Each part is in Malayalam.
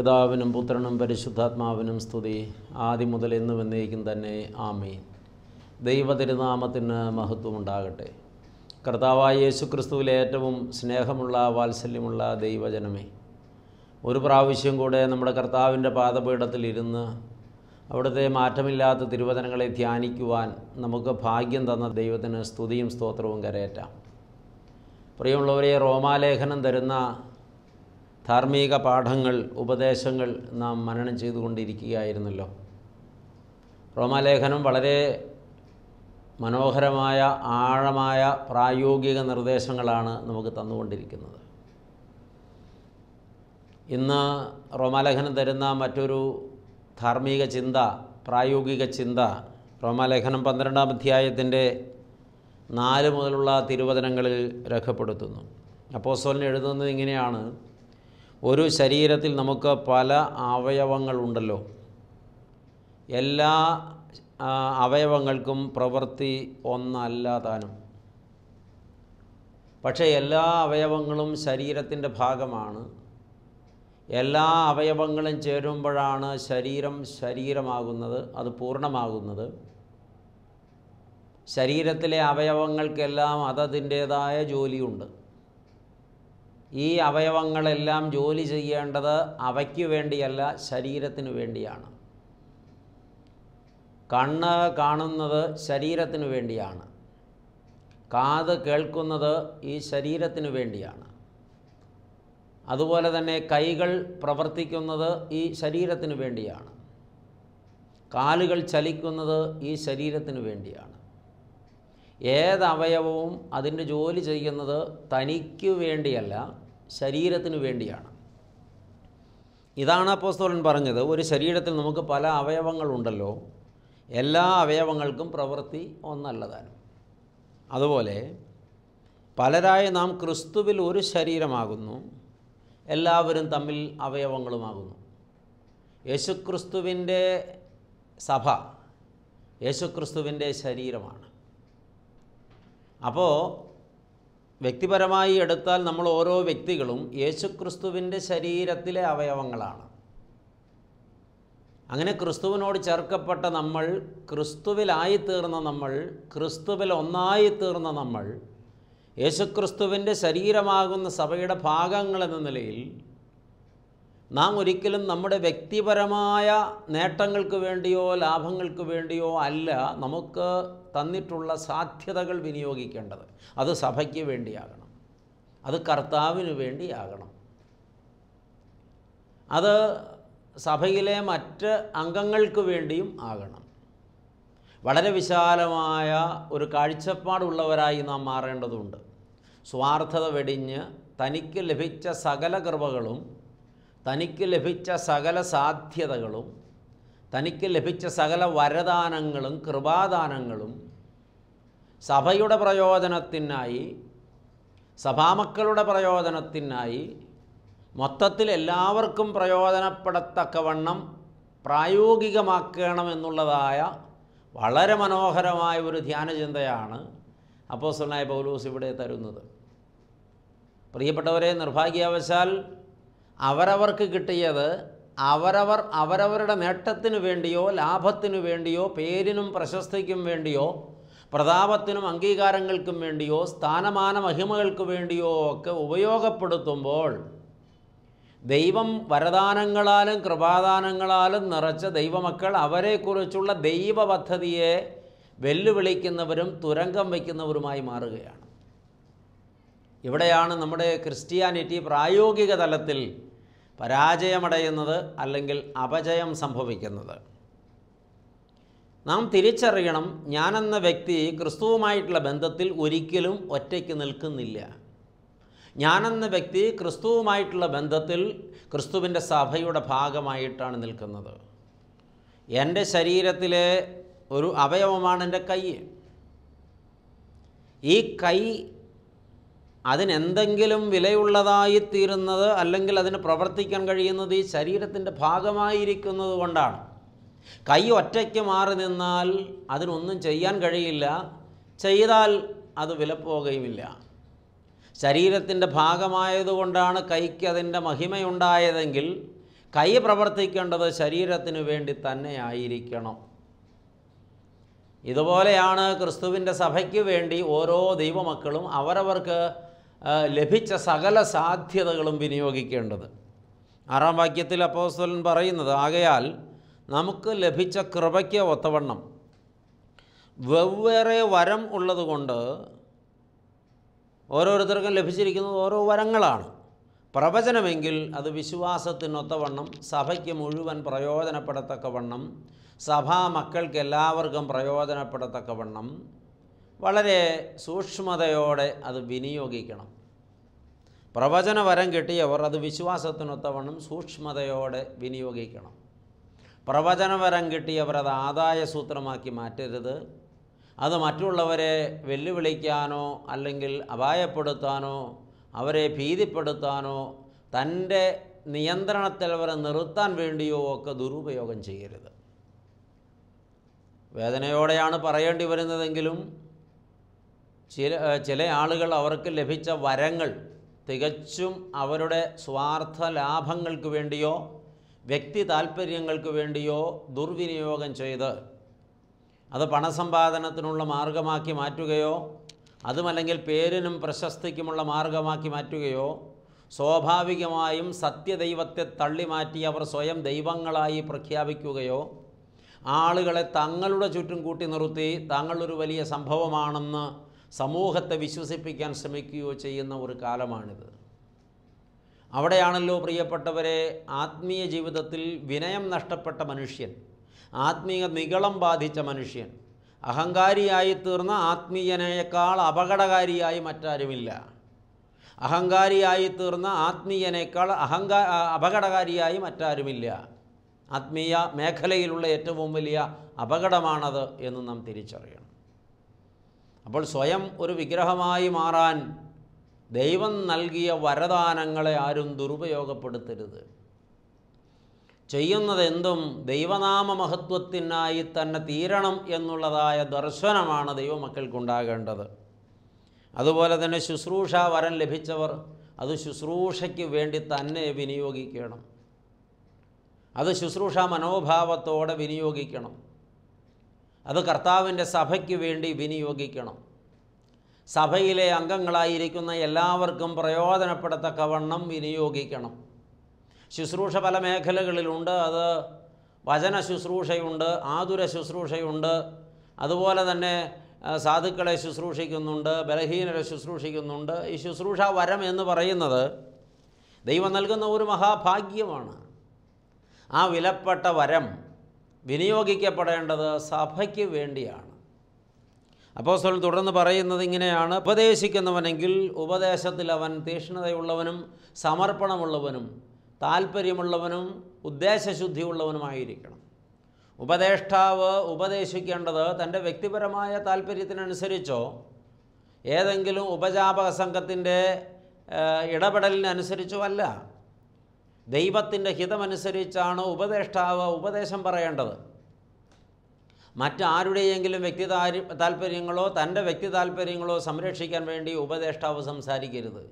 പിതാവിനും പുത്രനും പരിശുദ്ധാത്മാവിനും സ്തുതി. ആദ്യം മുതൽ എന്നും എന്നേക്കും തന്നെ ആമീൻ. മഹത്വം ഉണ്ടാകട്ടെ കർത്താവായ യേശു ക്രിസ്തുവിലെ ഏറ്റവും സ്നേഹമുള്ള വാത്സല്യമുള്ള ദൈവജനമേ ഒരു പ്രാവശ്യം കൂടെ നമ്മുടെ കർത്താവിന്റെ പാദപീഠത്തിലിരുന്ന് അവിടുത്തെ മാറ്റമില്ലാത്ത തിരുവചനങ്ങളെ ധ്യാനിക്കുവാൻ നമുക്ക് ഭാഗ്യം തന്ന ദൈവത്തിന് സ്തുതിയും സ്തോത്രവും കരയേറ്റാം. പ്രിയമുള്ളവരെ റോമാലേഖനം തരുന്ന ധാർമ്മിക പാഠങ്ങൾ ഉപദേശങ്ങൾ നാം മനനം ചെയ്തുകൊണ്ടിരിക്കുകയായിരുന്നല്ലോ. റോമാലേഖനം വളരെ മനോഹരമായ ആഴമായ പ്രായോഗിക നിർദ്ദേശങ്ങളാണ് നമുക്ക് തന്നുകൊണ്ടിരിക്കുന്നത്. ഇന്ന് റോമാലേഖനം തരുന്ന മറ്റൊരു ധാർമ്മിക ചിന്ത പ്രായോഗിക ചിന്ത റോമാലേഖനം പന്ത്രണ്ടാം അധ്യായത്തിന്റെ നാല് മുതലുള്ള തിരുവചനങ്ങളിൽ രേഖപ്പെടുത്തുന്നു. അപ്പോസ്തലൻ എഴുതുന്നത് ഇങ്ങനെയാണ്. ഒരു ശരീരത്തിൽ നമുക്ക് പല അവയവങ്ങളുണ്ടല്ലോ. എല്ലാ അവയവങ്ങൾക്കും പ്രവൃത്തി ഒന്നല്ല താനും പക്ഷേ എല്ലാ അവയവങ്ങളും ശരീരത്തിന്റെ ഭാഗമാണ്. എല്ലാ അവയവങ്ങളും ചേരുമ്പോഴാണ് ശരീരം ശരീരമാകുന്നത് അത് പൂർണമാകുന്നത്. ശരീരത്തിലെ അവയവങ്ങൾക്കെല്ലാം അതതിന്റേതായ ജോലിയുണ്ട്. ഈ അവയവങ്ങളെല്ലാം ജോലി ചെയ്യേണ്ടത് അവയ്ക്ക് വേണ്ടിയല്ല ശരീരത്തിന് വേണ്ടിയാണ്. കണ്ണ് കാണുന്നത് ശരീരത്തിന് വേണ്ടിയാണ്. കാത് കേൾക്കുന്നത് ഈ ശരീരത്തിന് വേണ്ടിയാണ്. അതുപോലെ തന്നെ കൈകൾ പ്രവർത്തിക്കുന്നത് ഈ ശരീരത്തിന് വേണ്ടിയാണ്. കാലുകൾ ചലിക്കുന്നത് ഈ ശരീരത്തിന് വേണ്ടിയാണ്. ഏത് അവയവവും അതിന്റെ ജോലി ചെയ്യുന്നത് തനിക്ക് വേണ്ടിയല്ല ശരീരത്തിന് വേണ്ടിയാണ്. ഇതാണ് അപ്പോസ്തോലൻ പറഞ്ഞത്. ഒരു ശരീരത്തിൽ നമുക്ക് പല അവയവങ്ങളുണ്ടല്ലോ. എല്ലാ അവയവങ്ങൾക്കും പ്രവൃത്തി ഒന്നല്ലതാനും. അതുപോലെ പലരായ നാം ക്രിസ്തുവിൽ ഒരു ശരീരമാകുന്നു. എല്ലാവരും തമ്മിൽ അവയവങ്ങളുമാകുന്നു. യേശുക്രിസ്തുവിന്റെ സഭ യേശുക്രിസ്തുവിന്റെ ശരീരമാണ്. അപ്പോൾ വ്യക്തിപരമായി എടുത്താൽ നമ്മൾ ഓരോ വ്യക്തികളും യേശുക്രിസ്തുവിന്റെ ശരീരത്തിലെ അവയവങ്ങളാണ്. അങ്ങനെ ക്രിസ്തുവിനോട് ചേർക്കപ്പെട്ട നമ്മൾ ക്രിസ്തുവിലായിത്തീർന്ന നമ്മൾ ക്രിസ്തുവിൽ ഒന്നായിത്തീർന്ന നമ്മൾ യേശുക്രിസ്തുവിന്റെ ശരീരമാകുന്ന സഭയുടെ ഭാഗങ്ങൾ എന്ന നിലയിൽ നാം ഒരിക്കലും നമ്മുടെ വ്യക്തിപരമായ നേട്ടങ്ങൾക്ക് വേണ്ടിയോ ലാഭങ്ങൾക്ക് വേണ്ടിയോ അല്ല നമുക്ക് തന്നിട്ടുള്ള സാധ്യതകൾ വിനിയോഗിക്കേണ്ടത്. അത് സഭയ്ക്ക് വേണ്ടിയാകണം. അത് കർത്താവിന് വേണ്ടിയാകണം. അത് സഭയിലെ മറ്റ് അംഗങ്ങൾക്ക് വേണ്ടിയും ആകണം. വളരെ വിശാലമായ ഒരു കാഴ്ചപ്പാടുള്ളവരായി നാം മാറേണ്ടതുണ്ട്. സ്വാർത്ഥത വെടിഞ്ഞ് തനിക്ക് ലഭിച്ച സകല കൃപകളും തനിക്ക് ലഭിച്ച സകല സാധ്യതകളും തനിക്ക് ലഭിച്ച സകല വരദാനങ്ങളും കൃപാദാനങ്ങളും സഭയുടെ പ്രയോജനത്തിനായി സഭാമക്കളുടെ പ്രയോജനത്തിനായി മൊത്തത്തിൽ എല്ലാവർക്കും പ്രയോജനപ്പെടത്തക്കവണ്ണം പ്രായോഗികമാക്കണമെന്നുള്ളതായ വളരെ മനോഹരമായ ഒരു ധ്യാനചിന്തയാണ് അപ്പോസ്തലനായ പൗലൂസ് ഇവിടെ തരുന്നത്. പ്രിയപ്പെട്ടവരെ നിർഭാഗ്യാവശാൽ അവരവർക്ക് കിട്ടിയത് അവരവർ അവരവരുടെ നേട്ടത്തിനു വേണ്ടിയോ ലാഭത്തിനു വേണ്ടിയോ പേരിനും പ്രശസ്തിക്കും വേണ്ടിയോ പ്രതാപത്തിനും അംഗീകാരങ്ങൾക്കും വേണ്ടിയോ സ്ഥാനമാന മഹിമകൾക്ക് വേണ്ടിയോ ഒക്കെ ഉപയോഗപ്പെടുത്തുമ്പോൾ ദൈവം വരദാനങ്ങളാലും കൃപാദാനങ്ങളാലും നിറച്ച ദൈവമക്കൾ അവരെക്കുറിച്ചുള്ള ദൈവ പദ്ധതിയെ വെല്ലുവിളിക്കുന്നവരും തുരങ്കം വയ്ക്കുന്നവരുമായി മാറുകയാണ്. ഇവിടെയാണ് നമ്മുടെ ക്രിസ്ത്യാനിറ്റി പ്രായോഗിക തലത്തിൽ പരാജയമടയുന്നത് അല്ലെങ്കിൽ അപജയം സംഭവിക്കുന്നത്. നാം തിരിച്ചറിയണം ഞാനെന്ന വ്യക്തി ക്രിസ്തുവുമായിട്ടുള്ള ബന്ധത്തിൽ ഒരിക്കലും ഒറ്റയ്ക്ക് നിൽക്കുന്നില്ല. ഞാനെന്ന വ്യക്തി ക്രിസ്തുവുമായിട്ടുള്ള ബന്ധത്തിൽ ക്രിസ്തുവിന്റെ സഭയുടെ ഭാഗമായിട്ടാണ് നിൽക്കുന്നത്. എന്റെ ശരീരത്തിലെ ഒരു അവയവമാണ് എന്റെ കൈ. ഈ കൈ അതിനെന്തെങ്കിലും വിലയുള്ളതായിത്തീരുന്നത് അല്ലെങ്കിൽ അതിന് പ്രവർത്തിക്കാൻ കഴിയുന്നത് ഈ ശരീരത്തിന്റെ ഭാഗമായിരിക്കുന്നത് കൊണ്ടാണ്. കൈ ഒറ്റയ്ക്ക് മാറി നിന്നാൽ അതിനൊന്നും ചെയ്യാൻ കഴിയില്ല. ചെയ്താൽ അത് വിലപ്പോകുകയുമില്ല ശരീരത്തിന്റെ ഭാഗമായതുകൊണ്ടാണ് കൈക്ക് അതിന്റെ മഹിമയുണ്ടായതെങ്കിൽ കൈ പ്രവർത്തിക്കേണ്ടത് ശരീരത്തിന് വേണ്ടി തന്നെ ആയിരിക്കണം. ഇതുപോലെയാണ് ക്രിസ്തുവിന്റെ സഭയ്ക്ക് വേണ്ടി ഓരോ ദൈവമക്കളും അവരവർക്ക് ലഭിച്ച സകല സാധ്യതകളും വിനിയോഗിക്കേണ്ടത്. ആറാം വാക്യത്തിൽ അപ്പോസ്തലൻ പറയുന്നത് ആകയാൽ നമുക്ക് ലഭിച്ച കൃപയ്ക്ക് ഒത്തവണ്ണം വെവ്വേറെ വരം ഉള്ളതുകൊണ്ട് ഓരോരുത്തർക്കും ലഭിച്ചിരിക്കുന്നത് ഓരോ വരങ്ങളാണ്. പ്രവചനമെങ്കിൽ അത് വിശ്വാസത്തിനൊത്തവണ്ണം സഭയ്ക്ക് മുഴുവൻ പ്രയോജനപ്പെടത്തക്കവണ്ണം സഭാ മക്കൾക്ക് എല്ലാവർക്കും പ്രയോജനപ്പെടത്തക്കവണ്ണം വളരെ സൂക്ഷ്മതയോടെ അത് വിനിയോഗിക്കണം. പ്രവചന വരം കിട്ടിയവർ അത് വിശ്വാസത്തിനൊത്തവണ്ണം സൂക്ഷ്മതയോടെ വിനിയോഗിക്കണം. പ്രവചന വരം കിട്ടിയവർ അത് ആദായ സൂത്രമാക്കി മാറ്റരുത്. അത് മറ്റുള്ളവരെ വെല്ലുവിളിക്കാനോ അല്ലെങ്കിൽ അപായപ്പെടുത്താനോ അവരെ ഭീതിപ്പെടുത്താനോ തന്റെ നിയന്ത്രണത്തിൽ അവരെ നിർത്താൻ വേണ്ടിയോ ഒക്കെ ദുരുപയോഗം ചെയ്യരുത്. വേദനയോടെയാണ് പറയേണ്ടി വരുന്നതെങ്കിലും ചില ചില ആളുകൾ അവർക്ക് ലഭിച്ച വരങ്ങൾ തികച്ചും അവരുടെ സ്വാർത്ഥ ലാഭങ്ങൾക്ക് വേണ്ടിയോ വ്യക്തി താൽപ്പര്യങ്ങൾക്ക് വേണ്ടിയോ ദുർവിനിയോഗം ചെയ്ത് അത് പണസമ്പാദനത്തിനുള്ള മാർഗമാക്കി മാറ്റുകയോ അതുമല്ലെങ്കിൽ പേരിനും പ്രശസ്തിക്കുമുള്ള മാർഗമാക്കി മാറ്റുകയോ സ്വാഭാവികമായും സത്യദൈവത്തെ തള്ളി മാറ്റി അവർ സ്വയം ദൈവങ്ങളായി പ്രഖ്യാപിക്കുകയോ ആളുകളെ തങ്ങളുടെ ചുറ്റും കൂട്ടി നിർത്തി താങ്കളൊരു വലിയ സംഭവമാണെന്ന് സമൂഹത്തെ വിശ്വസിപ്പിക്കാൻ ശ്രമിക്കുകയോ ചെയ്യുന്ന ഒരു കാലമാണിത്. അവിടെയാണല്ലോ പ്രിയപ്പെട്ടവരെ ആത്മീയ ജീവിതത്തിൽ വിനയം നഷ്ടപ്പെട്ട മനുഷ്യൻ ആത്മീയ നിഗളം ബാധിച്ച മനുഷ്യൻ അഹങ്കാരിയായി തീർന്ന ആത്മീയനേക്കാൾ അപകടകാരിയായി മറ്റാരുമില്ല. അഹങ്കാരിയായി തീർന്ന ആത്മീയനേക്കാൾ അഹങ്കാ അപകടകാരിയായി മറ്റാരുമില്ല. ആത്മീയ മേഖലയിലുള്ള ഏറ്റവും വലിയ അപകടമാണത് എന്ന് നാം തിരിച്ചറിയണം. അപ്പോൾ സ്വയം ഒരു വിഗ്രഹമായി മാറാൻ ദൈവം നൽകിയ വരദാനങ്ങളെ ആരും ദുരുപയോഗപ്പെടുത്തരുത്. ചെയ്യുന്നതെന്തും ദൈവനാമ മഹത്വത്തിനായി തന്നെ തീരണം എന്നുള്ളതായ ദർശനമാണ് ദൈവമക്കൾക്കുണ്ടാകേണ്ടത്. അതുപോലെ തന്നെ ശുശ്രൂഷ വരം ലഭിച്ചവർ അത് ശുശ്രൂഷയ്ക്ക് വേണ്ടി തന്നെ വിനിയോഗിക്കണം. അത് ശുശ്രൂഷ മനോഭാവത്തോടെ വിനിയോഗിക്കണം. അത് കർത്താവിന്റെ സഭയ്ക്ക് വേണ്ടി വിനിയോഗിക്കണം. സഭയിലെ അംഗങ്ങളായിരിക്കുന്ന എല്ലാവർക്കും പ്രയോജനപ്പെടത്തക്കവണ്ണം വിനിയോഗിക്കണം. ശുശ്രൂഷ പല മേഖലകളിലുണ്ട്. അത് വചന ശുശ്രൂഷയുണ്ട് ആതുര ശുശ്രൂഷയുണ്ട്. അതുപോലെ തന്നെ സാധുക്കളെ ശുശ്രൂഷിക്കുന്നുണ്ട് ബലഹീനരെ ശുശ്രൂഷിക്കുന്നുണ്ട്. ഈ ശുശ്രൂഷ വരം എന്ന് പറയുന്നത് ദൈവം നൽകുന്ന ഒരു മഹാഭാഗ്യമാണ്. ആ വിലപ്പെട്ട വരം വിനിയോഗിക്കപ്പെടേണ്ടത് സഭയ്ക്ക് വേണ്ടിയാണ്. അപ്പോസ്തലൻ തുടർന്ന് പറയുന്നത് ഇങ്ങനെയാണ് ഉപദേശിക്കുന്നവനെങ്കിൽ ഉപദേശത്തിൽ അവൻ തീക്ഷ്ണതയുള്ളവനും സമർപ്പണമുള്ളവനും താല്പര്യമുള്ളവനും ഉദ്ദേശശുദ്ധിയുള്ളവനുമായിരിക്കണം. ഉപദേഷ്ടാവ് ഉപദേശിക്കേണ്ടത് തന്റെ വ്യക്തിപരമായ താല്പര്യത്തിനനുസരിച്ചോ ഏതെങ്കിലും ഉപജാപക സംഘത്തിന്റെ ഇടപെടലിനനുസരിച്ചോ അല്ല. ദൈവത്തിന്റെ ഹിതമനുസരിച്ചാണ് ഉപദേഷ്ടാവ് ഉപദേശം പറയേണ്ടത്? മറ്റാരുടെയെങ്കിലും വ്യക്തി താല്പര്യങ്ങളോ തന്റെ വ്യക്തി താല്പര്യങ്ങളോ സംരക്ഷിക്കാൻ വേണ്ടി ഉപദേഷ്ടാവ് സംസാരിക്കരുത്.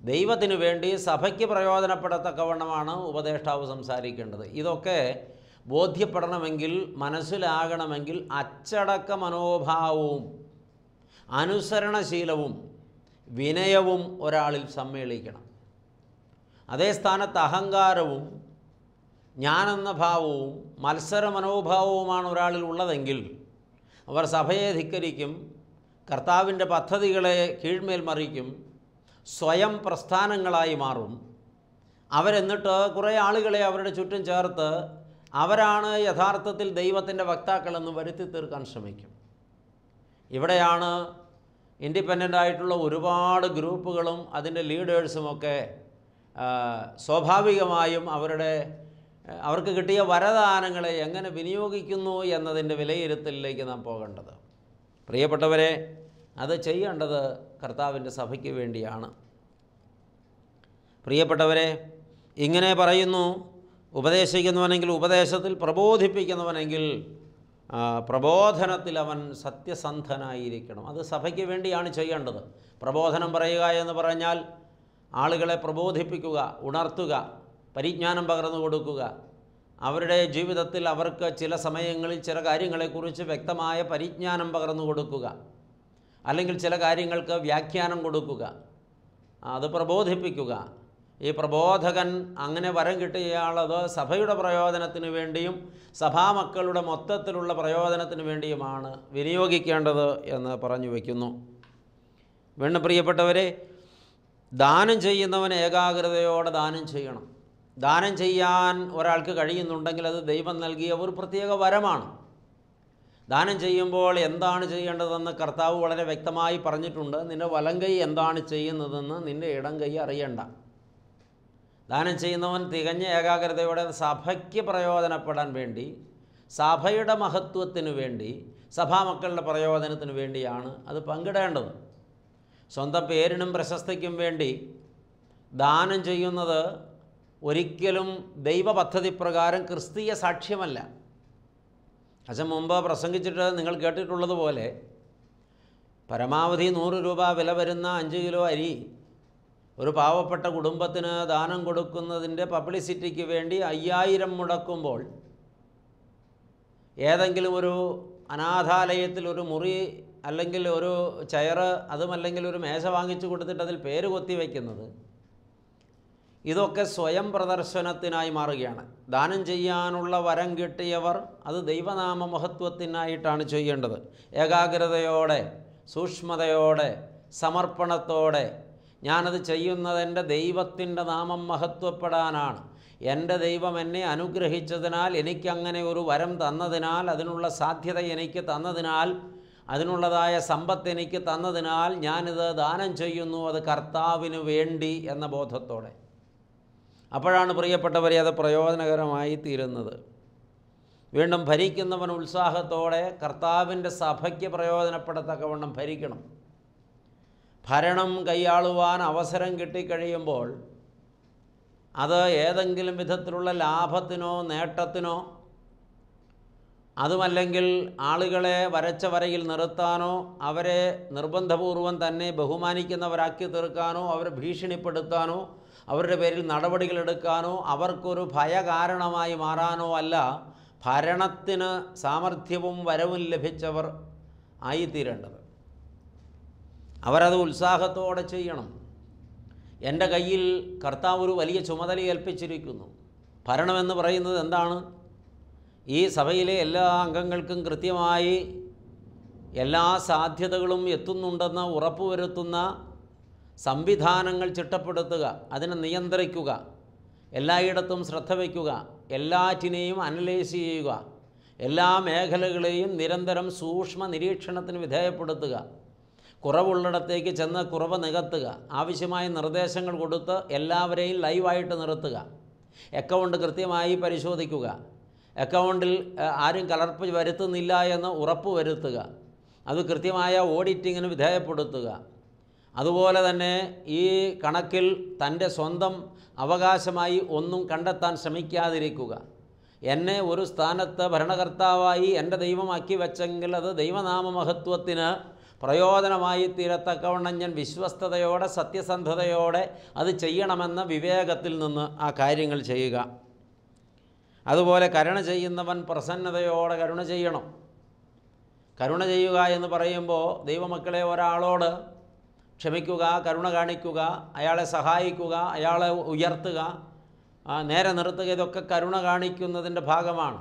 ദൈവത്തിന് വേണ്ടി സഭയ്ക്ക് പ്രയോജനപ്പെടത്തക്കവണ്ണമാണ് ഉപദേഷ്ടാവ് സംസാരിക്കേണ്ടത്. ഇതൊക്കെ ബോധ്യപ്പെടണമെങ്കിൽ മനസ്സിലാകണമെങ്കിൽ അച്ചടക്ക മനോഭാവവും അനുസരണശീലവും വിനയവും ഒരാളിൽ സമ്മേളിക്കണം. അതേ സ്ഥാനത്ത് അഹങ്കാരവും ഞാനെന്ന ഭാവവും മത്സര മനോഭാവവുമാണ് ഒരാളിൽ ഉള്ളതെങ്കിൽ അവർ സഭയെ ധിക്കരിക്കും കർത്താവിന്റെ പദ്ധതികളെ കീഴ്മേൽ മറിക്കും സ്വയം പ്രസ്ഥാനങ്ങളായി മാറും. അവരെന്നിട്ട് കുറേ ആളുകളെ അവരുടെ ചുറ്റും ചേർത്ത് അവരാണ് യഥാർത്ഥത്തിൽ ദൈവത്തിന്റെ വക്താക്കളെന്ന് വരുത്തി തീർക്കാൻ ശ്രമിക്കും. ഇവിടെയാണ് ഇൻഡിപെൻഡന്റ് ആയിട്ടുള്ള ഒരുപാട് ഗ്രൂപ്പുകളും അതിന്റെ ലീഡേഴ്സുമൊക്കെ സ്വാഭാവികമായും അവരുടെ അവർക്ക് കിട്ടിയ വരദാനങ്ങളെ എങ്ങനെ വിനിയോഗിക്കുന്നു എന്നതിന്റെ വിലയിരുത്തലിലേക്ക് നാം പോകേണ്ടത്. പ്രിയപ്പെട്ടവരെ അത് ചെയ്യേണ്ടത് കർത്താവിന്റെ സഭയ്ക്ക് വേണ്ടിയാണ്. പ്രിയപ്പെട്ടവരെ ഇങ്ങനെ പറയുന്നു ഉപദേശിക്കുന്നവനെങ്കിൽ ഉപദേശത്തിൽ പ്രബോധിപ്പിക്കുന്നവനെങ്കിൽ പ്രബോധനത്തിൽ അവൻ സത്യസന്ധനായിരിക്കണം. അത് സഭയ്ക്ക് വേണ്ടിയാണ് ചെയ്യേണ്ടത്. പ്രബോധനം പറയുക എന്ന് പറഞ്ഞാൽ ആളുകളെ പ്രബോധിപ്പിക്കുക ഉണർത്തുക പരിജ്ഞാനം പകർന്നു കൊടുക്കുക. അവരുടെ ജീവിതത്തിൽ അവർക്ക് ചില സമയങ്ങളിൽ ചില കാര്യങ്ങളെക്കുറിച്ച് വ്യക്തമായ പരിജ്ഞാനം പകർന്നു കൊടുക്കുക. അല്ലെങ്കിൽ ചില കാര്യങ്ങൾക്ക് വ്യാഖ്യാനം കൊടുക്കുക. അത് പ്രബോധിപ്പിക്കുക. ഈ പ്രബോധകൻ അങ്ങനെ വരം കിട്ടിയയാളത് സഭയുടെ പ്രയോജനത്തിന് വേണ്ടിയും സഭാമക്കളുടെ മൊത്തത്തിലുള്ള പ്രയോജനത്തിന് വേണ്ടിയുമാണ് വിനിയോഗിക്കേണ്ടത് എന്ന് പറഞ്ഞു വയ്ക്കുന്നു. വീണ്ടും പ്രിയപ്പെട്ടവരെ ദാനം ചെയ്യുന്നവൻ ഏകാഗ്രതയോടെ ദാനം ചെയ്യണം. ദാനം ചെയ്യാൻ ഒരാൾക്ക് കഴിയുന്നുണ്ടെങ്കിൽ അത് ദൈവം നൽകിയ ഒരു പ്രത്യേക വരമാണ്. ദാനം ചെയ്യുമ്പോൾ എന്താണ് ചെയ്യേണ്ടതെന്ന് കർത്താവ് വളരെ വ്യക്തമായി പറഞ്ഞിട്ടുണ്ട്. നിന്റെ വലം കൈ എന്താണ് ചെയ്യുന്നതെന്ന് നിന്റെ ഇടം കൈ അറിയണ്ട. ദാനം ചെയ്യുന്നവൻ തികഞ്ഞ ഏകാഗ്രതയോടെ സഭയ്ക്ക് പ്രയോജനപ്പെടാൻ വേണ്ടി സഭയുടെ മഹത്വത്തിന് വേണ്ടി സഭാമക്കളുടെ പ്രയോജനത്തിന് വേണ്ടിയാണ് അത് പങ്കിടേണ്ടത്. സ്വന്തം പേരിനും പ്രശസ്തിക്കും വേണ്ടി ദാനം ചെയ്യുന്നത് ഒരിക്കലും ദൈവപദ്ധതി പ്രകാരം ക്രിസ്തീയ സാക്ഷ്യമല്ല. അച്ഛൻ മുമ്പ് പ്രസംഗിച്ചിട്ട് നിങ്ങൾ കേട്ടിട്ടുള്ളതുപോലെ പരമാവധി നൂറ് രൂപ വില വരുന്ന അഞ്ച് കിലോ അരി ഒരു പാവപ്പെട്ട കുടുംബത്തിന് ദാനം കൊടുക്കുന്നതിന്റെ പബ്ലിസിറ്റിക്ക് വേണ്ടി അയ്യായിരം മുടക്കുമ്പോൾ ഏതെങ്കിലും ഒരു അനാഥാലയത്തിൽ ഒരു മുറി അല്ലെങ്കിൽ ഒരു ചെയറ് അതുമല്ലെങ്കിൽ ഒരു മേശ വാങ്ങിച്ചു കൊടുത്തിട്ട് അതിൽ പേര് കൊത്തി വയ്ക്കുന്നത്. ഇതൊക്കെ സ്വയം പ്രദർശനത്തിനായി മാറുകയാണ്. ദാനം ചെയ്യാനുള്ള വരം കിട്ടിയവർ അത് ദൈവനാമ മഹത്വത്തിനായിട്ടാണ് ചെയ്യേണ്ടത്. ഏകാഗ്രതയോടെ സൂക്ഷ്മതയോടെ സമർപ്പണത്തോടെ ഞാനത് ചെയ്യുന്നത് എന്റെ ദൈവത്തിന്റെ നാമം മഹത്വപ്പെടാനാണ്. എന്റെ ദൈവം എന്നെ അനുഗ്രഹിച്ചതിനാൽ എനിക്കങ്ങനെ ഒരു വരം തന്നതിനാൽ അതിനുള്ള സാധ്യത എനിക്ക് തന്നതിനാൽ അതിനുള്ളതായ സമ്പത്ത് എനിക്ക് തന്നതിനാൽ ഞാനിത് ദാനം ചെയ്യുന്നു അത് കർത്താവിന് വേണ്ടി എന്ന ബോധത്തോടെ. അപ്പോഴാണ് പ്രിയപ്പെട്ടവരെ അത് പ്രയോജനകരമായി തീരുന്നത്. വീണ്ടും ഭരിക്കുന്നവൻ ഉത്സാഹത്തോടെ കർത്താവിന്റെ സഭയ്ക്ക് പ്രയോജനപ്പെടത്തക്കവണ്ണം ഭരിക്കണം. ഭരണം കൈയാളുവാൻ അവസരം കിട്ടിക്കഴിയുമ്പോൾ അത് ഏതെങ്കിലും വിധത്തിലുള്ള ലാഭത്തിനോ നേട്ടത്തിനോ അതുമല്ലെങ്കിൽ ആളുകളെ വരച്ച വരയിൽ നിർത്താനോ അവരെ നിർബന്ധപൂർവം തന്നെ ബഹുമാനിക്കുന്നവരാക്കി തീർക്കാനോ അവരെ ഭീഷണിപ്പെടുത്താനോ അവരുടെ പേരിൽ നടപടികളെടുക്കാനോ അവർക്കൊരു ഭയകാരണമായി മാറാനോ അല്ല ഭരണത്തിന് സാമർഥ്യവും വരവും ലഭിച്ചവർ ആയിത്തീരേണ്ടത്. അവരത് ഉത്സാഹത്തോടെ ചെയ്യണം. എന്റെ കയ്യിൽ കർത്താവ് ഒരു വലിയ ചുമതല ഏൽപ്പിച്ചിരിക്കുന്നു ഭരണമെന്ന് പറയുന്നത് എന്താണ്? ഈ സഭയിലെ എല്ലാ അംഗങ്ങൾക്കും കൃത്യമായി എല്ലാ സാധ്യതകളും എത്തുന്നുണ്ടെന്ന് ഉറപ്പുവരുത്തുന്ന സംവിധാനങ്ങൾ ചിട്ടപ്പെടുത്തുക അതിനെ നിയന്ത്രിക്കുക എല്ലായിടത്തും ശ്രദ്ധ വയ്ക്കുക എല്ലാറ്റിനെയും അനലൈസ് ചെയ്യുക എല്ലാ മേഖലകളെയും നിരന്തരം സൂക്ഷ്മ നിരീക്ഷണത്തിന് വിധേയപ്പെടുത്തുക കുറവുള്ളിടത്തേക്ക് ചെന്ന് കുറവ് നികത്തുക ആവശ്യമായ നിർദ്ദേശങ്ങൾ കൊടുത്ത് എല്ലാവരെയും ലൈവായിട്ട് നിർത്തുക അക്കൗണ്ട് കൃത്യമായി പരിശോധിക്കുക അക്കൗണ്ടിൽ ആരും കലർപ്പ് വരുത്തുന്നില്ല എന്ന് ഉറപ്പ് വരുത്തുക. അത് കൃത്യമായ ഓഡിറ്റിങ്ങിന് വിധേയപ്പെടുത്തുക. അതുപോലെ തന്നെ ഈ കണക്കിൽ തന്റെ സ്വന്തം അവകാശമായി ഒന്നും കണ്ടെത്താൻ ശ്രമിക്കാതിരിക്കുക. എന്നെ ഒരു സ്ഥാനത്ത് ഭരണകർത്താവായി എന്റെ ദൈവമാക്കി വെച്ചെങ്കിൽ അത് ദൈവനാമ മഹത്വത്തിന് പ്രയോജനമായി തീരത്തക്കവണ്ണം ഞാൻ വിശ്വസ്തയോടെ സത്യസന്ധതയോടെ അത് ചെയ്യണമെന്ന വിവേകത്തിൽ നിന്ന് ആ കാര്യങ്ങൾ ചെയ്യുക. അതുപോലെ കരുണ ചെയ്യുന്നവൻ പ്രസന്നതയോടെ കരുണ ചെയ്യണം. കരുണ ചെയ്യുക എന്ന് പറയുമ്പോൾ ദൈവമക്കളെ ഒരാളോട് ക്ഷമിക്കുക കരുണ കാണിക്കുക അയാളെ സഹായിക്കുക അയാളെ ഉയർത്തുക നേരെ നിർത്തുക ഇതൊക്കെ കരുണ കാണിക്കുന്നതിന്റെ ഭാഗമാണ്.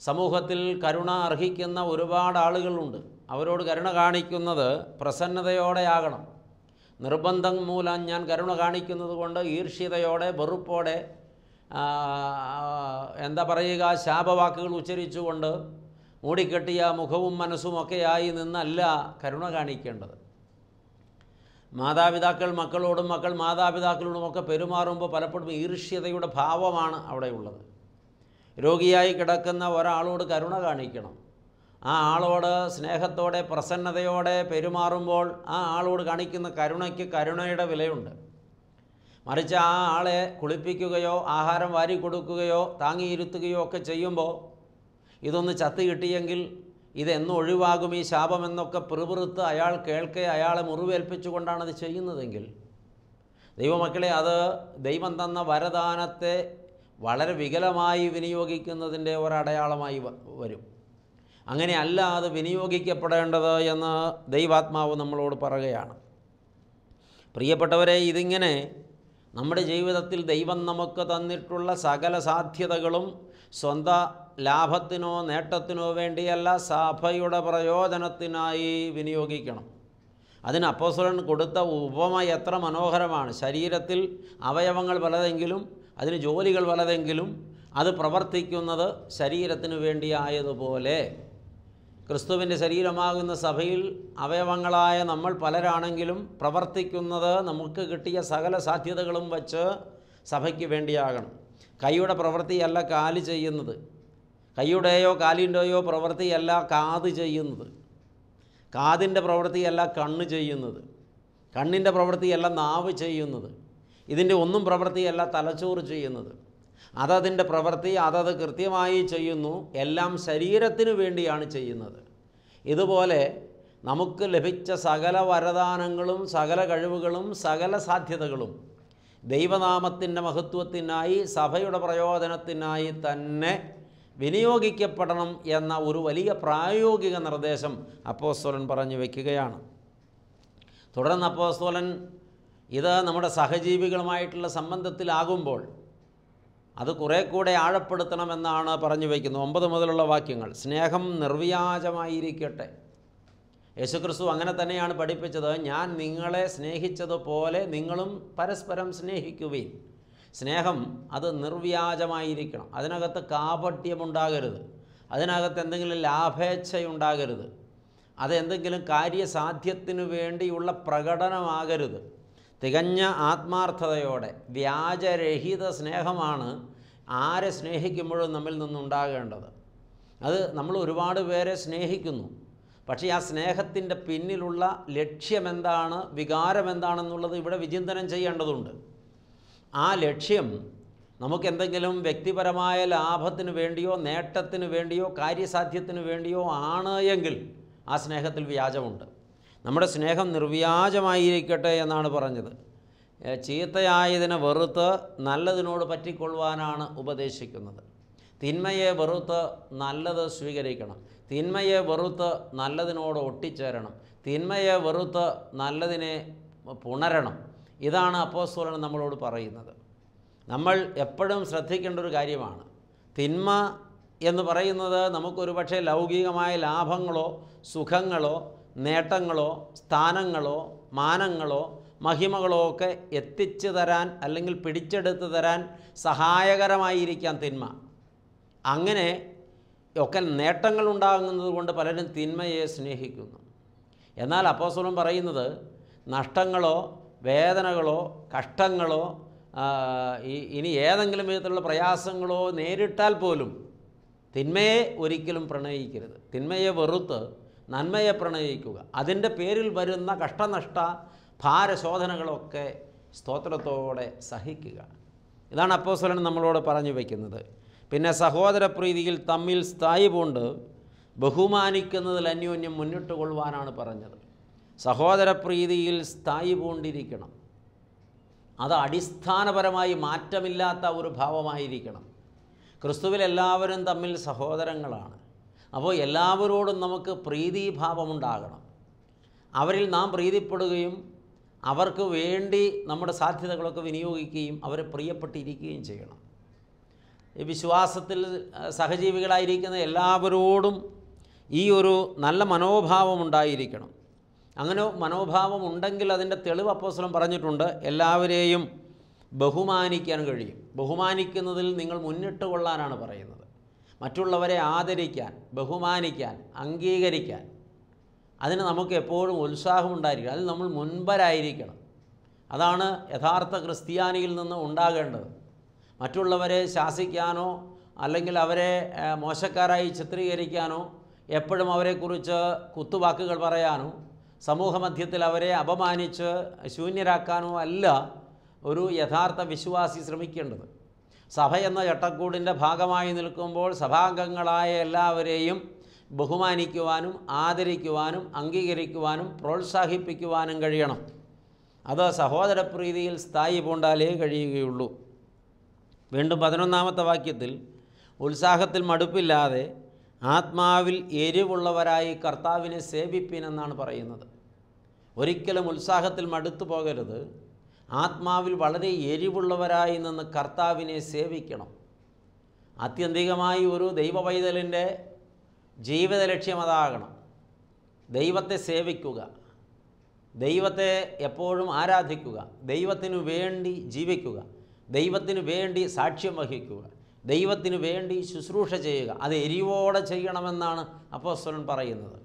സമൂഹത്തിൽ കരുണ അർഹിക്കുന്ന ഒരുപാട് ആളുകളുണ്ട്. അവരോട് കരുണ കാണിക്കുന്നത് പ്രസന്നതയോടെയാകണം നിർബന്ധം മൂലം ഞാൻ കരുണ കാണിക്കുന്നത് കൊണ്ട് ഈർഷ്യതയോടെ വെറുപ്പോടെ എന്താ പറയുക ശാപവാക്കുകൾ ഉച്ചരിച്ചുകൊണ്ട് മൂടിക്കെട്ടിയ മുഖവും മനസ്സും മനസ്സുമൊക്കെയായി നിന്നല്ല കരുണ കാണിക്കേണ്ടത്. മാതാപിതാക്കൾ മക്കളോടും മക്കൾ മാതാപിതാക്കളോടുമൊക്കെ പെരുമാറുമ്പോൾ പലപ്പോഴും ഈർഷ്യതയുടെ ഭാവമാണ് അവിടെയുള്ളത് രോഗിയായി കിടക്കുന്ന ഒരാളോട് കരുണ കാണിക്കണം. ആ ആളോട് സ്നേഹത്തോടെ പ്രസന്നതയോടെ പെരുമാറുമ്പോൾ ആ ആളോട് കാണിക്കുന്ന കരുണയ്ക്ക് കരുണയുടെ വിലയുണ്ട്. മറിച്ച് ആ ആളെ കുളിപ്പിക്കുകയോ ആഹാരം വാരി കൊടുക്കുകയോ താങ്ങിയിരുത്തുകയോ ഒക്കെ ചെയ്യുമ്പോൾ ഇതൊന്ന് ചത്ത് കിട്ടിയെങ്കിൽ ഇതെന്ന് ഒഴിവാകും ഈ ശാപമെന്നൊക്കെ പിറുപിറുത്ത് അയാൾ കേൾക്കെ അയാളെ മുറിവേൽപ്പിച്ചുകൊണ്ടാണ് അത് ചെയ്യുന്നതെങ്കിൽ ദൈവമക്കളെ അത് ദൈവം തന്ന വരദാനത്തെ വളരെ വികലമായി വിനിയോഗിക്കുന്നതിന്റെ ഒരടയാളമായി വരും. അങ്ങനെയല്ല അത് വിനിയോഗിക്കപ്പെടേണ്ടത് എന്ന് ദൈവാത്മാവ് നമ്മളോട് പറയുകയാണ്. പ്രിയപ്പെട്ടവരെ ഇതിങ്ങനെ നമ്മുടെ ജീവിതത്തിൽ ദൈവം നമുക്ക് തന്നിട്ടുള്ള സകല സാധ്യതകളും സ്വന്ത ലാഭത്തിനോ നേട്ടത്തിനോ വേണ്ടിയല്ല സഭയുടെ പ്രയോജനത്തിനായി വിനിയോഗിക്കണം. അതിന് അപ്പോസ്തലൻ കൊടുത്ത ഉപമ എത്ര മനോഹരമാണ്. ശരീരത്തിൽ അവയവങ്ങൾ പലതെങ്കിലും അതിന് ജോലികൾ പലതെങ്കിലും അത് പ്രവർത്തിക്കുന്നത് ശരീരത്തിന് വേണ്ടിയായതുപോലെ. ക്രിസ്തുവിന്റെ ശരീരമാകുന്ന സഭയിൽ അവയവങ്ങളായ നമ്മൾ പലരാണെങ്കിലും പ്രവർത്തിക്കുന്നത് നമുക്ക് കിട്ടിയ സകല സാധ്യതകളും വച്ച് സഭയ്ക്ക് വേണ്ടിയാകണം. കൈയുടെ പ്രവൃത്തിയല്ല കാൽ ചെയ്യുന്നത്. കൈയുടെയോ കാലിന്റെയോ പ്രവൃത്തിയല്ല കാത് ചെയ്യുന്നത്. കാതിന്റെ പ്രവൃത്തിയല്ല കണ്ണ് ചെയ്യുന്നത്. കണ്ണിന്റെ പ്രവൃത്തിയല്ല നാവ് ചെയ്യുന്നത്. ഇതിന്റെ ഒന്നും പ്രവൃത്തിയല്ല തലച്ചോറ് ചെയ്യുന്നത്. അതതിന്റെ പ്രവൃത്തി അതത് കൃത്യമായി ചെയ്യുന്നു. എല്ലാം ശരീരത്തിന് വേണ്ടിയാണ് ചെയ്യുന്നത്. ഇതുപോലെ നമുക്ക് ലഭിച്ച സകല വരദാനങ്ങളും സകല കഴിവുകളും സകല സാധ്യതകളും ദൈവനാമത്തിന്റെ മഹത്വത്തിനായി സഭയുടെ പ്രയോജനത്തിനായി തന്നെ വിനിയോഗിക്കപ്പെടണം എന്ന ഒരു വലിയ പ്രായോഗിക നിർദ്ദേശം അപ്പോസ്തോലൻ പറഞ്ഞു വയ്ക്കുകയാണ് തുടർന്ന് അപ്പോസ്തോലൻ ഇത് നമ്മുടെ സഹജീവികളുമായിട്ടുള്ള സംബന്ധത്തിലാകുമ്പോൾ അത് കുറേ കൂടെ ആഴപ്പെടുത്തണമെന്നാണ് പറഞ്ഞു വയ്ക്കുന്നത്. ഒമ്പത് മുതലുള്ള വാക്യങ്ങൾ. സ്നേഹം നിർവ്യാജമായിരിക്കട്ടെ. യേശുക്രിസ്തു അങ്ങനെ തന്നെയാണ് പഠിപ്പിച്ചത്. ഞാൻ നിങ്ങളെ സ്നേഹിച്ചതുപോലെ നിങ്ങളും പരസ്പരം സ്നേഹിക്കുവീൻ. സ്നേഹം അത് നിർവ്യാജമായിരിക്കണം. അതിനകത്ത് കാപട്യമുണ്ടാകരുത്. അതിനകത്ത് എന്തെങ്കിലും ലാഭേച്ഛയുണ്ടാകരുത്. അതെന്തെങ്കിലും കാര്യസാധ്യത്തിനു വേണ്ടിയുള്ള പ്രകടനമാകരുത്. തികഞ്ഞ ആത്മാർത്ഥതയോടെ വ്യാജരഹിത സ്നേഹമാണ് ആരെ സ്നേഹിക്കുമ്പോഴും നമ്മിൽ നിന്നുണ്ടാകേണ്ടത്. അത് നമ്മൾ ഒരുപാട് പേരെ സ്നേഹിക്കുന്നു. പക്ഷേ ആ സ്നേഹത്തിന്റെ പിന്നിലുള്ള ലക്ഷ്യമെന്താണ് വികാരം എന്താണെന്നുള്ളത് ഇവിടെ വിചിന്തനം ചെയ്യേണ്ടതുണ്ട്. ആ ലക്ഷ്യം നമുക്കെന്തെങ്കിലും വ്യക്തിപരമായ ലാഭത്തിന് വേണ്ടിയോ നേട്ടത്തിന് വേണ്ടിയോ കാര്യസാധ്യത്തിന് വേണ്ടിയോ ആണ് എങ്കിൽ ആ സ്നേഹത്തിൽ വ്യാജമുണ്ട്. നമ്മുടെ സ്നേഹം നിർവ്യാജമായിരിക്കട്ടെ എന്നാണ് പറഞ്ഞത്. ചീത്തയായതിനെ വെറുത്ത് നല്ലതിനോട് പറ്റിക്കൊള്ളുവാനാണ് ഉപദേശിക്കുന്നത്. തിന്മയെ വെറുത്ത് നല്ലത് സ്വീകരിക്കണം. തിന്മയെ വെറുത്ത് നല്ലതിനോട് ഒട്ടിച്ചേരണം. തിന്മയെ വെറുത്ത് നല്ലതിനെ പുണരണം. ഇതാണ് അപ്പോസ്തലൻ നമ്മളോട് പറയുന്നത്. നമ്മൾ എപ്പോഴും ശ്രദ്ധിക്കേണ്ട ഒരു കാര്യമാണ്. തിന്മ എന്ന് പറയുന്നത് നമുക്കൊരു പക്ഷേ ലൗകികമായ ലാഭങ്ങളോ സുഖങ്ങളോ നേട്ടങ്ങളോ സ്ഥാനങ്ങളോ മാനങ്ങളോ മഹിമകളോ ഒക്കെ എത്തിച്ചു തരാൻ അല്ലെങ്കിൽ പിടിച്ചെടുത്ത് തരാൻ സഹായകരമായിരിക്കാം തിന്മ. അങ്ങനെ ഒക്കെ നേട്ടങ്ങൾ ഉണ്ടാകുന്നത് കൊണ്ട് പലരും തിന്മയെ സ്നേഹിക്കുന്നു. എന്നാൽ അപ്പോസ്വലം പറയുന്നത് നഷ്ടങ്ങളോ വേദനകളോ കഷ്ടങ്ങളോ ഇനി ഏതെങ്കിലും വിധത്തിലുള്ള പ്രയാസങ്ങളോ നേരിട്ടാൽ പോലും തിന്മയെ ഒരിക്കലും പ്രണയിക്കരുത്. തിന്മയെ വെറുത്ത് നന്മയെ പ്രണയിക്കുക. അതിന്റെ പേരിൽ വരുന്ന കഷ്ടനഷ്ട ഭാരശോധനകളൊക്കെ സ്തോത്രത്തോടെ സഹിക്കുക. ഇതാണ് അപ്പോസ്തലൻ നമ്മളോട് പറഞ്ഞു വയ്ക്കുന്നത്. പിന്നെ സഹോദരപ്രീതിയിൽ തമ്മിൽ സ്ഥായി പൂണ്ട് ബഹുമാനിക്കുന്നതിൽ അന്യോന്യം മുന്നിട്ട് കൊള്ളുവാനാണ് പറഞ്ഞത്. സഹോദരപ്രീതിയിൽ സ്ഥായി പൂണ്ടിരിക്കണം. അത് അടിസ്ഥാനപരമായി മാറ്റമില്ലാത്ത ഒരു ഭാവമായിരിക്കണം. ക്രിസ്തുവിൽ എല്ലാവരും തമ്മിൽ സഹോദരങ്ങളാണ്. അപ്പോൾ എല്ലാവരോടും നമുക്ക് പ്രീതിഭാവമുണ്ടാകണം. അവരിൽ നാം പ്രീതിപ്പെടുകയും അവർക്ക് വേണ്ടി നമ്മുടെ സാധ്യതകളൊക്കെ വിനിയോഗിക്കുകയും അവരെ പ്രിയപ്പെട്ടിരിക്കുകയും ചെയ്യണം. ഈ വിശ്വാസത്തിൽ സഹജീവികളായിരിക്കുന്ന എല്ലാവരോടും ഈ ഒരു നല്ല മനോഭാവം ഉണ്ടായിരിക്കണം. അങ്ങനെ മനോഭാവം ഉണ്ടെങ്കിൽ അതിന്റെ തെളിവ് അപ്പോസ്ലം പറഞ്ഞിട്ടുണ്ട് എല്ലാവരെയും ബഹുമാനിക്കാൻ കഴിയും. ബഹുമാനിക്കുന്നതിൽ നിങ്ങൾ മുന്നിട്ട് കൊള്ളാനാണ് പറയുന്നത്. മറ്റുള്ളവരെ ആദരിക്കാൻ ബഹുമാനിക്കാൻ അംഗീകരിക്കാൻ. അതിന് നമുക്ക് എപ്പോഴും ഉത്സാഹമുണ്ടായിരിക്കണം അതിൽ നമ്മൾ മുൻപരായിരിക്കണം. അതാണ് യഥാർത്ഥ ക്രിസ്ത്യാനിയിൽ നിന്ന് ഉണ്ടാകേണ്ടത്. മറ്റുള്ളവരെ ശാസിക്കാനോ അല്ലെങ്കിൽ അവരെ മോശക്കാരായി ചിത്രീകരിക്കാനോ എപ്പോഴും അവരെക്കുറിച്ച് കുത്തുവാക്കുകൾ പറയാനോ സമൂഹമധ്യത്തിൽ അവരെ അപമാനിച്ച് ശൂന്യരാക്കാനോ അല്ല ഒരു യഥാർത്ഥ വിശ്വാസി ശ്രമിക്കേണ്ടത്. സഭ എന്ന ചട്ടക്കൂടിന്റെ ഭാഗമായി നിൽക്കുമ്പോൾ സഭാംഗങ്ങളായ എല്ലാവരെയും ബഹുമാനിക്കുവാനും ആദരിക്കുവാനും അംഗീകരിക്കുവാനും പ്രോത്സാഹിപ്പിക്കുവാനും കഴിയണം. അത് സഹോദരപ്രീതിയിൽ സ്ഥായി പൂണ്ടാലേ കഴിയുകയുള്ളൂ. വീണ്ടും പതിനൊന്നാമത്തെ വാക്യത്തിൽ ഉത്സാഹത്തിൽ മടുപ്പില്ലാതെ ആത്മാവിൽ എരിവുള്ളവരായി കർത്താവിനെ സേവിപ്പിൻ എന്നാണ് പറയുന്നത്. ഒരിക്കലും ഉത്സാഹത്തിൽ മടുത്തു പോകരുത്. ആത്മാവിൽ വളരെ എരിവുള്ളവരായി നിന്ന് കർത്താവിനെ സേവിക്കണം. ആത്യന്തികമായി ഒരു ദൈവപൈതലിന്റെ ജീവിത ലക്ഷ്യം അതാകണം. ദൈവത്തെ സേവിക്കുക. ദൈവത്തെ എപ്പോഴും ആരാധിക്കുക. ദൈവത്തിനു വേണ്ടി ജീവിക്കുക. ദൈവത്തിനു വേണ്ടി സാക്ഷ്യം വഹിക്കുക. ദൈവത്തിനു വേണ്ടി ശുശ്രൂഷ ചെയ്യുക. അത് എരിവോടെ ചെയ്യണമെന്നാണ് അപ്പോസ്വലൻ പറയുന്നത്.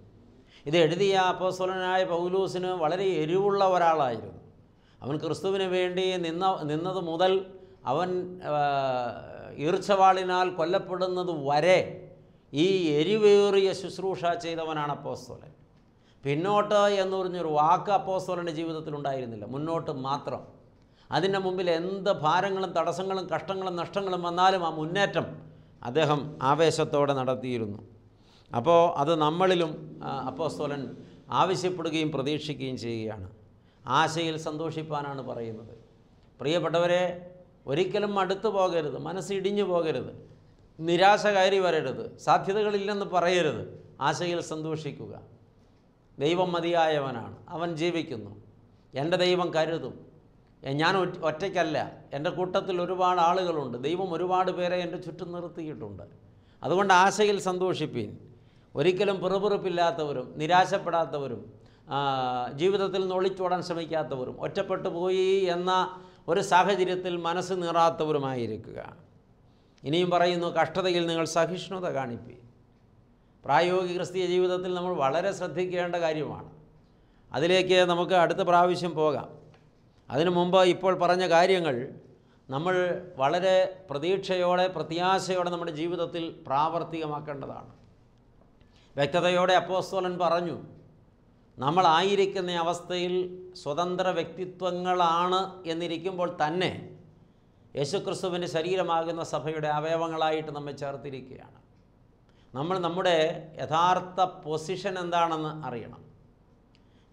ഇത് എഴുതിയ അപ്പോസ്വലനായ പൗലൂസിന് വളരെ എരിവുള്ള ഒരാളായിരുന്നു. അവൻ ക്രിസ്തുവിന് വേണ്ടി നിന്ന നിന്നത് മുതൽ അവൻ ഈർച്ചവാളിനാൽ കൊല്ലപ്പെടുന്നത് വരെ ഈ എരിവേറിയ ശുശ്രൂഷ ചെയ്തവനാണ് അപ്പോസ്തോലൻ. പിന്നോട്ട് എന്ന് പറഞ്ഞൊരു വാക്ക് അപ്പോസ്തോലന്റെ ജീവിതത്തിൽ ഉണ്ടായിരുന്നില്ല. മുന്നോട്ട് മാത്രം. അതിന്റെ മുമ്പിൽ എന്ത് ഭാരങ്ങളും തടസ്സങ്ങളും കഷ്ടങ്ങളും നഷ്ടങ്ങളും വന്നാലും ആ മുന്നേറ്റം അദ്ദേഹം ആവേശത്തോടെ നടത്തിയിരുന്നു. അപ്പോൾ അത് നമ്മളിലും അപ്പോസ്തലൻ ആവശ്യപ്പെടുകയും പ്രതീക്ഷിക്കുകയും ചെയ്യുകയാണ്. ആശയിൽ സന്തോഷിപ്പാനാണ് പറയുന്നത്. പ്രിയപ്പെട്ടവരെ ഒരിക്കലും അടുത്തു പോകരുത് മനസ്സിടിഞ്ഞു പോകരുത് നിരാശ കയറി വരരുത് സാധ്യതകളില്ലെന്ന് പറയരുത്. ആശയിൽ സന്തോഷിക്കുക. ദൈവം മതിയായവനാണ് അവൻ ജീവിക്കുന്നു. എന്റെ ദൈവം കരുതും. ഞാൻ ഒറ്റ- ഒറ്റയ്ക്കല്ല എന്റെ കൂട്ടത്തിൽ ഒരുപാട് ആളുകളുണ്ട് ദൈവം ഒരുപാട് പേരെ എന്റെ ചുറ്റും നിർത്തിയിട്ടുണ്ട്. അതുകൊണ്ട് ആശയിൽ സന്തോഷിപ്പീൻ. ഒരിക്കലും പിറുപിറുപ്പില്ലാത്തവരും നിരാശപ്പെടാത്തവരും ജീവിതത്തിൽ നിന്ന് ഒളിച്ചോടാൻ ശ്രമിക്കാത്തവരും ഒറ്റപ്പെട്ടു പോയി എന്ന ഒരു സാഹചര്യത്തിൽ മനസ്സ് നീറാത്തവരുമായിരിക്കുക. ഇനിയും പറയുന്നു കഷ്ടതയിൽ നിങ്ങൾ സഹിഷ്ണുത കാണിപ്പി. പ്രായോഗിക ക്രിസ്തീയ ജീവിതത്തിൽ നമ്മൾ വളരെ ശ്രദ്ധിക്കേണ്ട കാര്യമാണ്. അതിലേക്ക് നമുക്ക് അടുത്ത പ്രാവശ്യം പോകാം. അതിനു മുമ്പ് ഇപ്പോൾ പറഞ്ഞ കാര്യങ്ങൾ നമ്മൾ വളരെ പ്രതീക്ഷയോടെ പ്രത്യാശയോടെ നമ്മുടെ ജീവിതത്തിൽ പ്രാവർത്തികമാക്കേണ്ടതാണ്. വ്യക്തതയോടെ അപ്പോസ്തോലൻ പറഞ്ഞു നമ്മളായിരിക്കുന്ന അവസ്ഥയിൽ സ്വതന്ത്ര വ്യക്തിത്വങ്ങളാണ് എന്നിരിക്കുമ്പോൾ തന്നെ യേശുക്രിസ്തുവിന്റെ ശരീരമാകുന്ന സഭയുടെ അവയവങ്ങളായിട്ട് നമ്മെ ചേർത്തിരിക്കുകയാണ്. നമ്മൾ നമ്മുടെ യഥാർത്ഥ പൊസിഷൻ എന്താണെന്ന് അറിയണം.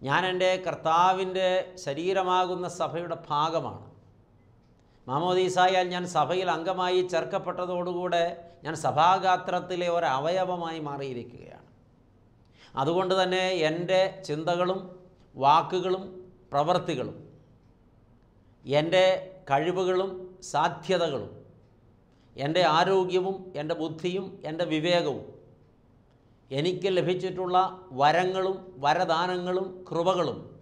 ഞാൻ എന്റെ കർത്താവിന്റെ ശരീരമാകുന്ന സഭയുടെ ഭാഗമാണ്. മാമോദീസായാൽ ഞാൻ സഭയിൽ അംഗമായി ചേർക്കപ്പെട്ടതോടുകൂടെ ഞാൻ സഭാഗാത്രത്തിലെ ഒരവയവമായി മാറിയിരിക്കുകയാണ്. അതുകൊണ്ട് തന്നെ എന്റെ ചിന്തകളും വാക്കുകളും പ്രവർത്തികളും എന്റെ കഴിവുകളും സാധ്യതകളും എന്റെ ആരോഗ്യവും എന്റെ ബുദ്ധിയും എന്റെ വിവേകവും എനിക്ക് ലഭിച്ചിട്ടുള്ള വരങ്ങളും വരദാനങ്ങളും കൃപകളും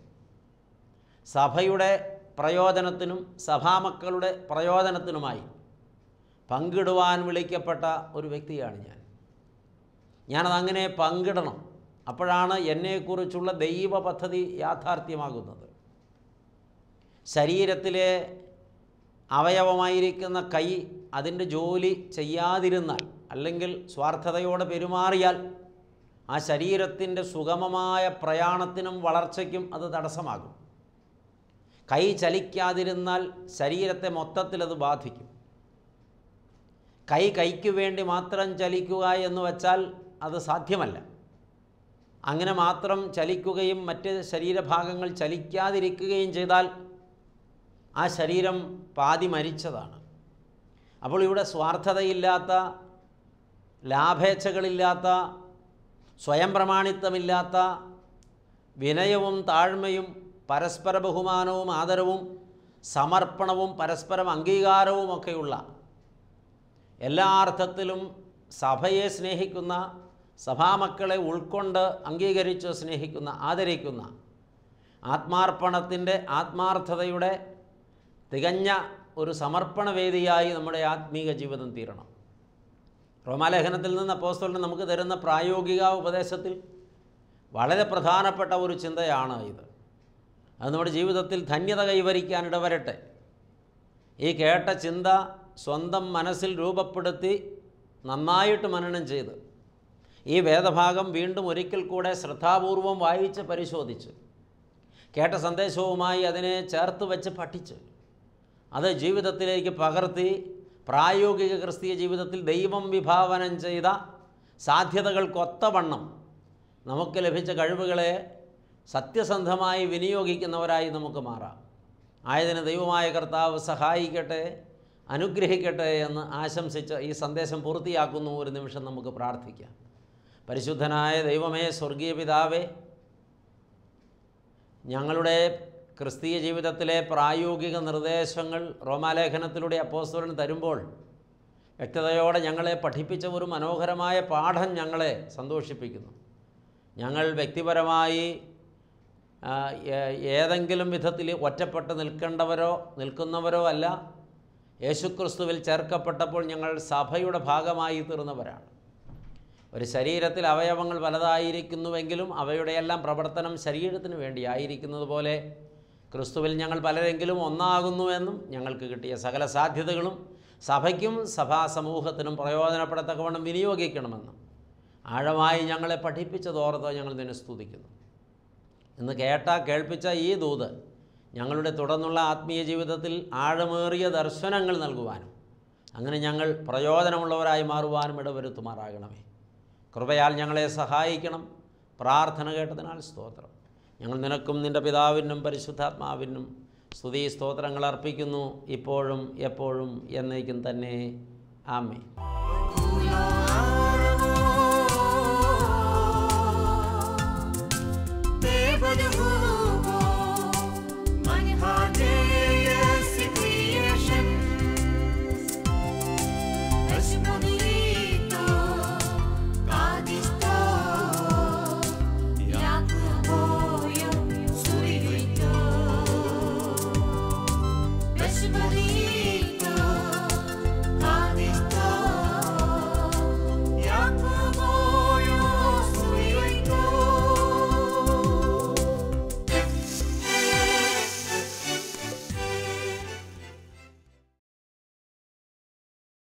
സഭയുടെ പ്രയോജനത്തിനും സഭാമക്കളുടെ പ്രയോജനത്തിനുമായി പങ്കിടുവാൻ വിളിക്കപ്പെട്ട ഒരു വ്യക്തിയാണ് ഞാൻ. ഞാനതങ്ങനെ പങ്കിടണം. അപ്പോഴാണ് എന്നെക്കുറിച്ചുള്ള ദൈവ പദ്ധതി യാഥാർത്ഥ്യമാകുന്നത്. ശരീരത്തിലെ അവയവമായിരിക്കുന്ന കൈ അതിന്റെ ജോലി ചെയ്യാതിരുന്നാൽ അല്ലെങ്കിൽ സ്വാർത്ഥതയോടെ പെരുമാറിയാൽ ആ ശരീരത്തിന്റെ സുഗമമായ പ്രയാണത്തിനും വളർച്ചയ്ക്കും അത് തടസ്സമാകും. കൈ ചലിക്കാതിരുന്നാൽ ശരീരത്തെ മൊത്തത്തിൽ അത് ബാധിക്കും. കൈ കൈക്ക് വേണ്ടി മാത്രം ചലിക്കുക എന്ന് വച്ചാൽ അത് സാധ്യമല്ല. അങ്ങനെ മാത്രം ചലിക്കുകയും മറ്റ് ശരീരഭാഗങ്ങൾ ചലിക്കാതിരിക്കുകയും ചെയ്താൽ ആ ശരീരം പാതി മരിച്ചതാണ്. അപ്പോൾ ഇവിടെ സ്വാർത്ഥതയില്ലാത്ത ലാഭേച്ഛകളില്ലാത്ത സ്വയം പ്രമാണിത്വമില്ലാത്ത വിനയവും താഴ്മയും പരസ്പര ബഹുമാനവും ആദരവും സമർപ്പണവും പരസ്പരം അംഗീകാരവും ഒക്കെയുള്ള എല്ലാ അർത്ഥത്തിലും സഭയെ സ്നേഹിക്കുന്ന സഭാമക്കളെ ഉൾക്കൊണ്ട് അംഗീകരിച്ച് സ്നേഹിക്കുന്ന ആദരിക്കുന്ന ആത്മാർപ്പണത്തിന്റെ ആത്മാർത്ഥതയുടെ തികഞ്ഞ ഒരു സമർപ്പണ വേദിയായി നമ്മുടെ ആത്മീക ജീവിതം തീരണം. റോമാലേഖനത്തിൽ നിന്ന് അപ്പോസ്തലൻ നമുക്ക് തരുന്ന പ്രായോഗിക ഉപദേശത്തിൽ വളരെ പ്രധാനപ്പെട്ട ഒരു ചിന്തയാണ് ഇത്. അത് നമ്മുടെ ജീവിതത്തിൽ ധന്യത കൈവരിക്കാൻ ഇടവരട്ടെ. ഈ കേട്ട ചിന്ത സ്വന്തം മനസ്സിൽ രൂപപ്പെടുത്തി നന്നായിട്ട് മനനം ചെയ്ത് ഈ വേദഭാഗം വീണ്ടും ഒരിക്കൽ കൂടെ ശ്രദ്ധാപൂർവം വായിച്ച് പരിശോധിച്ച് കേട്ട സന്ദേശവുമായി അതിനെ ചേർത്ത് വെച്ച് പഠിച്ച് അത് ജീവിതത്തിലേക്ക് പകർത്തി പ്രായോഗിക ക്രിസ്തീയ ജീവിതത്തിൽ ദൈവം വിഭാവനം ചെയ്ത സാധ്യതകൾക്കൊത്തവണ്ണം നമുക്ക് ലഭിച്ച കഴിവുകളെ സത്യസന്ധമായി വിനിയോഗിക്കുന്നവരായി നമുക്ക് മാറാം. ആയതിന് ദൈവമായ കർത്താവ് സഹായിക്കട്ടെ അനുഗ്രഹിക്കട്ടെ എന്ന് ആശംസിച്ച് ഈ സന്ദേശം പൂർത്തിയാക്കുന്നു. ഒരു നിമിഷം നമുക്ക് പ്രാർത്ഥിക്കാം. പരിശുദ്ധനായ ദൈവമേ സ്വർഗീയ പിതാവേ ഞങ്ങളുടെ ക്രിസ്തീയ ജീവിതത്തിലെ പ്രായോഗിക നിർദ്ദേശങ്ങൾ റോമാലേഖനത്തിലൂടെ അപ്പോസ്തലൻ തരുമ്പോൾ വ്യക്തതയോടെ ഞങ്ങളെ പഠിപ്പിച്ച ഒരു മനോഹരമായ പാഠം ഞങ്ങളെ സന്തോഷിപ്പിക്കുന്നു. ഞങ്ങൾ വ്യക്തിപരമായി ഏതെങ്കിലും വിധത്തിൽ ഒറ്റപ്പെട്ട് നിൽക്കേണ്ടവരോ നിൽക്കുന്നവരോ അല്ല. യേശുക്രിസ്തുവിൽ ചേർക്കപ്പെട്ടപ്പോൾ ഞങ്ങൾ സഭയുടെ ഭാഗമായി തീർന്നവരാണ്. ഒരു ശരീരത്തിൽ അവയവങ്ങൾ പലതായിരിക്കുന്നുവെങ്കിലും അവയുടെയെല്ലാം പ്രവർത്തനം ശരീരത്തിന് വേണ്ടിയായിരിക്കുന്നത് പോലെ ക്രിസ്തുവിൽ ഞങ്ങൾ പലരെങ്കിലും ഒന്നാകുന്നുവെന്നും ഞങ്ങൾക്ക് കിട്ടിയ സകല സാധ്യതകളും സഭയ്ക്കും സഭാ സമൂഹത്തിനും പ്രയോജനപ്പെടത്തക്കവണ്ണം വിനിയോഗിക്കണമെന്നും ആഴമായി ഞങ്ങളെ പഠിപ്പിച്ചതോർത്ത് ഞങ്ങൾ നിന്നെ സ്തുതിക്കുന്നു. ഇന്ന് കേട്ട കേൾപ്പിച്ച ഈ ദൂത് ഞങ്ങളുടെ തുടർന്നുള്ള ആത്മീയ ജീവിതത്തിൽ ആഴമേറിയ ദർശനങ്ങൾ നൽകുവാനും അങ്ങനെ ഞങ്ങൾ പ്രയോജനമുള്ളവരായി മാറുവാനും ഇടവരുത്തുമാറാകണമേ. കൃപയാൽ ഞങ്ങളെ സഹായിക്കണം. പ്രാർത്ഥന കേട്ടതിനാൽ സ്തോത്രം. ഞങ്ങൾ നിനക്കും നിന്റെ പിതാവിനും പരിശുദ്ധാത്മാവിനും സ്തുതി സ്തോത്രങ്ങൾ അർപ്പിക്കുന്നു. ഇപ്പോഴും എപ്പോഴും എന്നേക്കും തന്നെ. ആമേ